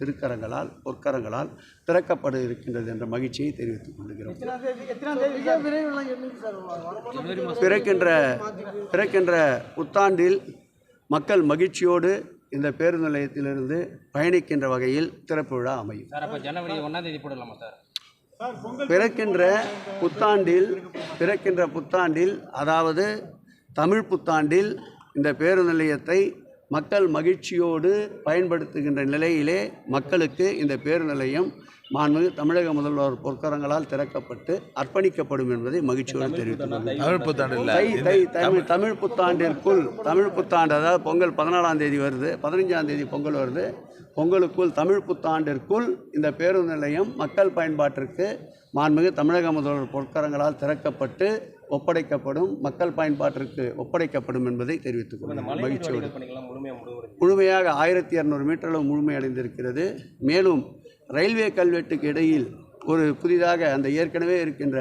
திருக்கரங்களால் பொற்கரங்களால் திறக்கப்பட இருக்கின்றது என்ற மகிழ்ச்சியை தெரிவித்துக் கொள்கிறோம்? பிறக்கின்ற பிறக்கின்ற புத்தாண்டில் மக்கள் மகிழ்ச்சியோடு இந்த பேருந்து நிலையத்திலிருந்து பயணிக்கின்ற வகையில் திறப்பு விழா அமையும். சார் அப்போ ஜனவரி ஒன்றாம் தேதி போடலாமா சார்? பிறக்கின்ற புத்தாண்டில் பிறக்கின்ற புத்தாண்டில் அதாவது தமிழ் புத்தாண்டில் இந்த பேருந்து நிலையத்தை மக்கள் மகிழ்ச்சியோடு பயன்படுத்துகின்ற நிலையிலே மக்களுக்கு இந்த பேருந்து நிலையம் மாண்புமிகு தமிழக முதல்வர் பொற்கரங்களால் திறக்கப்பட்டு அர்ப்பணிக்கப்படும் என்பதை மகிழ்ச்சியோடு தெரிவித்துக் கொள்கிறேன். தமிழ் புத்தாண்டு தமிழ் புத்தாண்டிற்குள் தமிழ் புத்தாண்டு அதாவது பொங்கல் பதினாலாம் தேதி வருது பதினஞ்சாம் தேதி பொங்கல் வருது. பொங்கலுக்குள் தமிழ் புத்தாண்டிற்குள் இந்த பேருந்து நிலையம் மக்கள் பயன்பாட்டிற்கு மாண்புமிகு தமிழக முதல்வர் பொற்கரங்களால் திறக்கப்பட்டு ஒப்படைக்கப்படும் மக்கள் பயன்பாட்டிற்கு ஒப்படைக்கப்படும் என்பதை தெரிவித்துக் கொள்கிறேன். மகிழ்ச்சியோடு. முழுமையாக ஆயிரத்தி இரநூறு மீட்டர் அளவு முழுமையடைந்திருக்கிறது மேலும் ரயில்வே கல்வெட்டுக்கு இடையில் ஒரு புதிதாக அந்த ஏற்கனவே இருக்கின்ற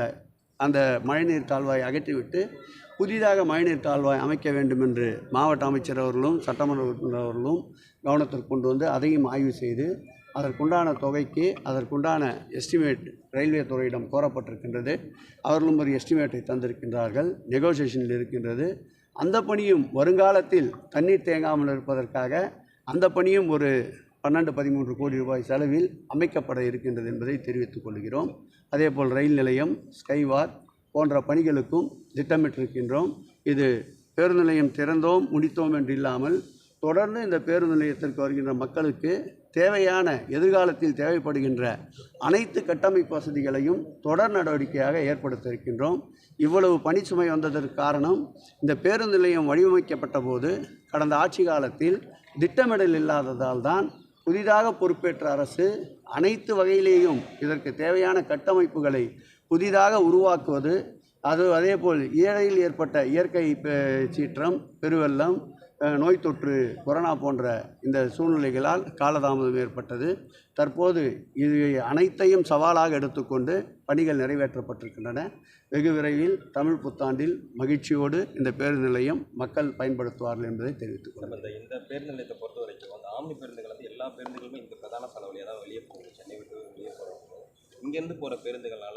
அந்த மழைநீர் கால்வாய் அகற்றிவிட்டு புதிதாக மழைநீர் கால்வாய் அமைக்க வேண்டும் என்று மாவட்ட அமைச்சர் அவர்களும் சட்டமன்ற உறுப்பினர்களும் கவனத்திற்கு கொண்டு வந்து அதையும் ஆய்வு செய்து அதற்குண்டான தொகைக்கு அதற்குண்டான எஸ்டிமேட் ரயில்வே துறையிடம் கோரப்பட்டிருக்கின்றது. அவர்களும் ஒரு எஸ்டிமேட்டை தந்திருக்கின்றார்கள். நெகோசியேஷனில் இருக்கின்றது. அந்த பணியும் வருங்காலத்தில் தண்ணீர் தேங்காமல் இருப்பதற்காக அந்த பணியும் ஒரு பன்னெண்டு பதிமூன்று கோடி ரூபாய் செலவில் அமைக்கப்பட இருக்கின்றது என்பதை தெரிவித்துக் கொள்கிறோம். அதேபோல் ரயில் நிலையம் ஸ்கைவார் போன்ற பணிகளுக்கும் திட்டமிட்டிருக்கின்றோம். இது பேருந்து நிலையம் திறந்தோம் முடித்தோம் என்று இல்லாமல் தொடர்ந்து இந்த பேருந்து நிலையத்திற்கு வருகின்ற மக்களுக்கு தேவையான எதிர்காலத்தில் தேவைப்படுகின்ற அனைத்து கட்டமைப்பு வசதிகளையும் தொடர் நடவடிக்கையாக ஏற்படுத்த இருக்கின்றோம் இவ்வளவு பணிச்சுமை வந்ததற்கு காரணம் இந்த பேருந்து நிலையம் வடிவமைக்கப்பட்ட போது கடந்த ஆட்சி காலத்தில் திட்டமிடல் இல்லாததால் தான் புதிதாக பொறுப்பேற்ற அரசு அனைத்து வகையிலேயும் இதற்கு தேவையான கட்டமைப்புகளை புதிதாக உருவாக்குவது அது அதேபோல் ஏழையில் ஏற்பட்ட இயற்கை சீற்றம் பெருவெள்ளம் நோய் தொற்று கொரோனா போன்ற இந்த சூழ்நிலைகளால் காலதாமதம் ஏற்பட்டது. தற்போது இது அனைத்தையும் சவாலாக எடுத்துக்கொண்டு பணிகள் நிறைவேற்றப்பட்டிருக்கின்றன. வெகு விரைவில் தமிழ் புத்தாண்டில் மகிழ்ச்சியோடு இந்த பேருந்து நிலையம் மக்கள் பயன்படுத்துவார்கள் என்பதை தெரிவித்துக் கொள்கிறேன். இந்த பேருந்து நிலையத்தை பொறுத்தவரை ஆம்னி பேருந்துகள் வந்து எல்லா பேருந்துகளுமே இந்த பிரதான சாலை வழியாக தான் வெளியே போகும் சென்னை விட்டு வெளியே போகிறோம் இங்கேருந்து போகிற பேருந்துகளால்